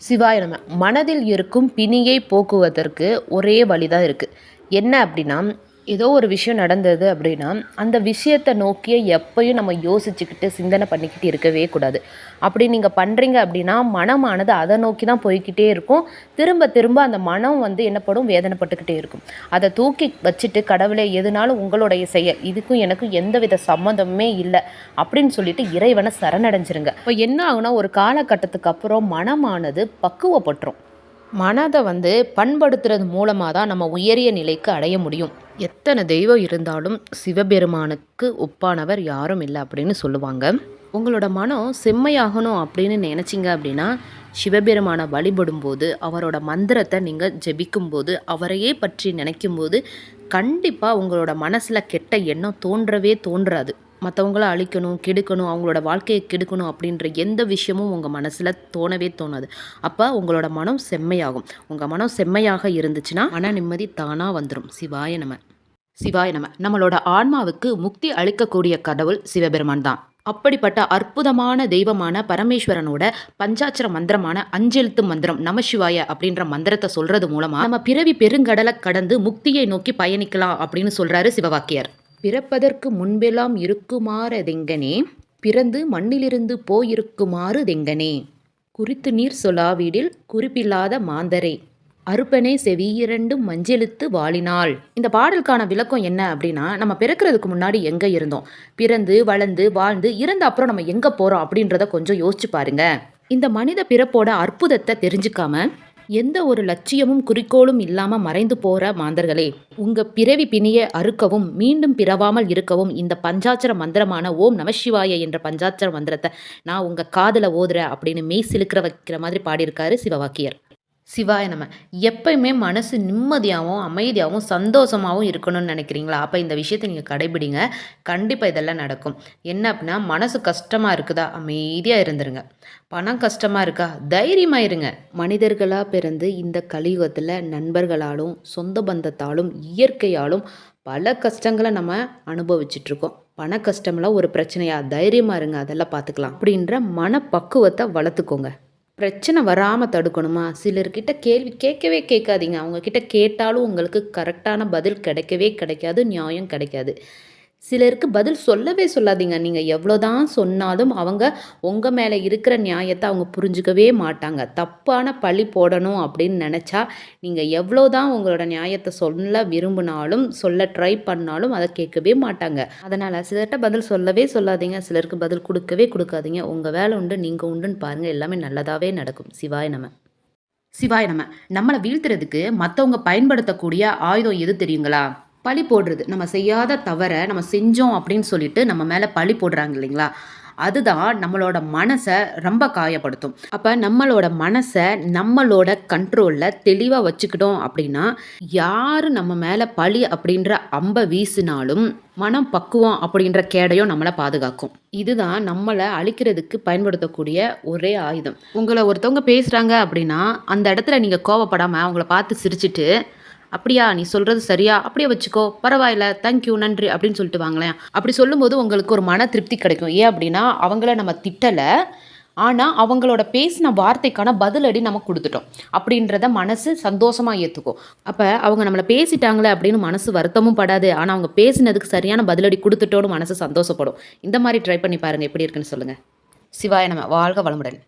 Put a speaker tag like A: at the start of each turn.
A: சிவாய நம்ம மனதில் இருக்கும் பிணியை போக்குவதற்கு ஒரே வழி தான் இருக்குது என்ன அப்படின்னா ஏதோ ஒரு விஷயம் நடந்தது அப்படின்னா அந்த விஷயத்தை நோக்கியே எப்பயும் நம்ம யோசிச்சுக்கிட்டு சிந்தனை பண்ணிக்கிட்டு இருக்கவே கூடாது. அப்படி நீங்கள் பண்ணுறீங்க அப்படின்னா மனமானது அதை நோக்கி தான் போய்கிட்டே இருக்கும். திரும்ப திரும்ப அந்த மனம் வந்து என்னப்படும்? வேதனைப்பட்டுக்கிட்டே இருக்கும். அதை தூக்கி வச்சுட்டு கடவுளே எதுனாலும் உங்களுடைய செயல் இதுக்கும் எனக்கும் எந்தவித சம்மந்தமே இல்லை அப்படின்னு சொல்லிட்டு இறைவனை சரணடைஞ்சிருங்க. இப்போ என்ன ஆகுனா ஒரு காலகட்டத்துக்கு அப்புறம் மனமானது பக்குவப்பட்டுரும். மனதை வந்து பண்படுத்துறது மூலமாக தான் நம்ம உயரிய நிலைக்கு அடைய முடியும். எத்தனை தெய்வம் இருந்தாலும் சிவபெருமானுக்கு ஒப்பானவர் யாரும் இல்லை அப்படின்னு சொல்லுவாங்க. உங்களோட மனம் செம்மையாகணும் அப்படின்னு நினச்சிங்க அப்படின்னா சிவபெருமானை வழிபடும்போது அவரோட மந்திரத்தை நீங்கள் ஜெபிக்கும்போது அவரையே பற்றி நினைக்கும்போது கண்டிப்பாக உங்களோட மனசில் கெட்ட எண்ணம் தோன்றவே தோன்றாது. மற்றவங்கள அழிக்கணும் கெடுக்கணும் அவங்களோட வாழ்க்கையை கெடுக்கணும் அப்படின்ற எந்த விஷயமும் உங்கள் மனசில் தோணவே தோணாது. அப்போ உங்களோட மனம் செம்மையாகும். உங்கள் மனம் செம்மையாக இருந்துச்சுன்னா மன நிம்மதி தானாக வந்துடும் சிவாய நம. சிவாய நம. நம்மளோட ஆன்மாவுக்கு முக்தி அளிக்கக்கூடிய கடவுள் சிவபெருமான் தான். அப்படிப்பட்ட அற்புதமான தெய்வமான பரமேஸ்வரனோட பஞ்சாட்சர மந்திரமான அஞ்செழுத்து மந்திரம் நமசிவாய அப்படின்ற மந்திரத்தை சொல்றது மூலமா நம்ம பிறவி பெருங்கடலை கடந்து முக்தியை நோக்கி பயணிக்கலாம் அப்படின்னு சொல்றாரு சிவவாக்கியர். பிறப்பதற்கு முன்பெல்லாம் இருக்குமாறதெங்கனே பிறந்து மண்ணிலிருந்து போயிருக்குமாறு தெங்கனே. குறித்து நீர் சொலாவீடில் குறிப்பில்லாத மாந்தரே. அறுப்பனே செவியிரண்டும் மஞ்செழுத்து வாழினாள் இந்த பாடலுக்கான விளக்கம் என்ன அப்படின்னா நம்ம பிறக்கிறதுக்கு முன்னாடி எங்கே இருந்தோம்? பிறந்து வளர்ந்து வாழ்ந்து இறந்த அப்புறம் நம்ம எங்கே போகிறோம் அப்படின்றத கொஞ்சம் யோசிச்சு பாருங்க. இந்த மனித பிறப்போட அற்புதத்தை தெரிஞ்சுக்காம எந்த ஒரு லட்சியமும் குறிக்கோளும் இல்லாமல் மறைந்து போகிற மாந்தர்களே உங்கள் பிறவி பிணிய அறுக்கவும் மீண்டும் பிறவாமல் இருக்கவும் இந்த பஞ்சாட்சர மந்திரமான ஓம் நமசிவாய என்ற பஞ்சாட்சர மந்திரத்தை நான் உங்கள் காதில் ஓதுறேன் அப்படின்னு மெய் சிலுக்கிற வைக்கிற மாதிரி பாடியிருக்காரு சிவவாக்கியர். சிவாய நம்ம எப்பயுமே மனசு நிம்மதியாகவும் அமைதியாகவும் சந்தோஷமாகவும் இருக்கணும்னு நினைக்கிறீங்களா? அப்போ இந்த விஷயத்தை நீங்கள் கடைபிடிங்க. கண்டிப்பாக இதெல்லாம் நடக்கும். என்ன அப்படின்னா மனசு கஷ்டமாக இருக்குதா? அமைதியாக இருந்துருங்க. பணம் கஷ்டமாக இருக்கா? தைரியமாக இருங்க. மனிதர்களாக பிறந்து இந்த கலியுகத்தில் நண்பர்களாலும் சொந்த பந்தத்தாலும் இயற்கையாலும் பல கஷ்டங்களை நம்ம அனுபவிச்சிட்ருக்கோம். பண கஷ்டம்லாம் ஒரு பிரச்சனையாக தைரியமாக இருங்க. அதெல்லாம் பார்த்துக்கலாம் அப்படின்ற மனப்பக்குவத்தை வளர்த்துக்கோங்க. பிரச்சனை வராமல் தடுக்கணுமா? சிலர்கிட்ட கேள்வி கேட்கவே கேட்காதீங்க. அவங்கக்கிட்ட கேட்டாலும் உங்களுக்கு கரெக்டான பதில் கிடைக்கவே கிடைக்காது நியாயம் கிடைக்காது. சிலருக்கு பதில் சொல்லவே சொல்லாதீங்க. நீங்கள் எவ்வளோ தான் சொன்னாலும் அவங்க உங்கள் மேலே இருக்கிற நியாயத்தை அவங்க புரிஞ்சுக்கவே மாட்டாங்க. தப்பான பழி போடணும் அப்படின்னு நினச்சா நீங்கள் எவ்வளோ தான் உங்களோட நியாயத்தை சொல்ல விரும்பினாலும் சொல்ல ட்ரை பண்ணாலும் அதை கேட்கவே மாட்டாங்க. அதனால் சிலர்கிட்ட பதில் சொல்லவே சொல்லாதீங்க. சிலருக்கு பதில் கொடுக்கவே கொடுக்காதீங்க. உங்கள் வேலை உண்டு நீங்கள் உண்டுன்னு பாருங்கள் எல்லாமே நல்லதாகவே நடக்கும். சிவாய் நம்ம சிவாய் நம்ம நம்மளை வீழ்த்துறதுக்கு மற்றவங்க பயன்படுத்தக்கூடிய ஆயுதம் எது தெரியுங்களா? பழி போடுறது. நம்ம செய்யாத தவறை நம்ம செஞ்சோம் அப்படின்னு சொல்லிட்டு நம்ம மேலே பழி போடுறாங்க இல்லைங்களா? அதுதான் நம்மளோட மனசை ரொம்ப காயப்படுத்தும். அப்போ நம்மளோட மனசை நம்மளோட கண்ட்ரோலில் தெளிவாக வச்சுக்கிட்டோம் அப்படின்னா யார் நம்ம மேலே பழி அப்படின்ற அம்பை வீசினாலும் மனம் பக்குவம் அப்படின்ற கேடையும் நம்மளை பாதுகாக்கும். இதுதான் நம்மளை அழிக்கிறதுக்கு பயன்படுத்தக்கூடிய ஒரே ஆயுதம். உங்களை ஒருத்தவங்க பேசுகிறாங்க அப்படின்னா அந்த இடத்துல நீங்கள் கோவப்படாமல் அவங்கள பார்த்து சிரிச்சிட்டு அப்படியா நீ சொல்கிறது சரியா? அப்படியே வச்சுக்கோ. பரவாயில்ல தேங்க்யூ நன்றி அப்படின்னு சொல்லிட்டு வாங்களேன். அப்படி சொல்லும்போது உங்களுக்கு ஒரு மன திருப்தி கிடைக்கும். ஏன் அப்படின்னா அவங்கள நம்ம திட்டலை. ஆனால் அவங்களோட பேசின வார்த்தைக்கான பதிலடி நம்ம கொடுத்துட்டோம். அப்படின்றத மனசு சந்தோஷமாக ஏற்றுக்கும் அப்போ அவங்க நம்மளை பேசிட்டாங்களே அப்படின்னு மனசு வருத்தமும் படாது. ஆனால் அவங்க பேசினதுக்கு சரியான பதிலடி கொடுத்துட்டோன்னு மனசு சந்தோஷப்படும். இந்த மாதிரி ட்ரை பண்ணி பாருங்கள் எப்படி இருக்குன்னு சொல்லுங்கள் சிவாய நம்ம வாழ்க வளமுடன்.